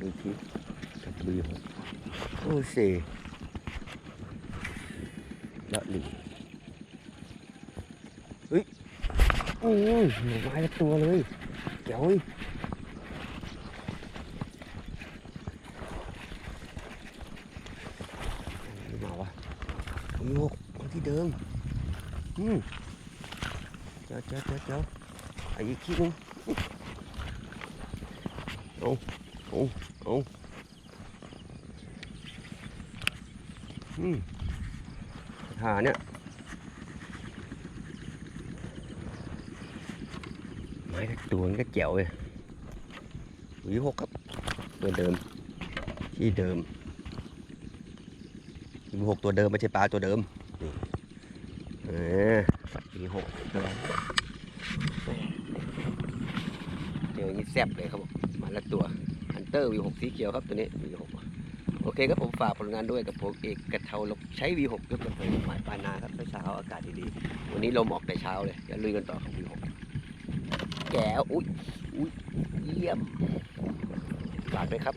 ดูทีกับบีหกโอ้เซละหลีเฮ้ยโอ้ยหนูไม้ละตัวเลยเจ๋วเว้ยมาวะบีหกมาที่เดิมอืมเจ้าเจ้าเจ้าเจ้าไอ้อีกทีนึงเอาเอาเอาอืมหาเนี่ยไม้ละตัวมันก็เจ๋วเลยหวีหกครับตัวเดิม ที่เดิมหวีหกตัวเดิมไม่ใช่ปลาตัวเดิมนี่เออหวีหกตัวเจออย่างนี้แซ่บเลยครับผมมาละตัว ฮันเตอร์วีหกสีเขียวครับตัวนี้วีหกโอเคครับผมฝากผลงานด้วยกับผมเอกกระเทาลบใช้วีหกยกกับผมหมายปานาครับเช้าอากาศดีๆวันนี้ลมออกแต่เช้าเลยอย่าลุยกันต่อของวีหกแกอุ้ยอุ้ยเยี่ยมฝากด้วยครับ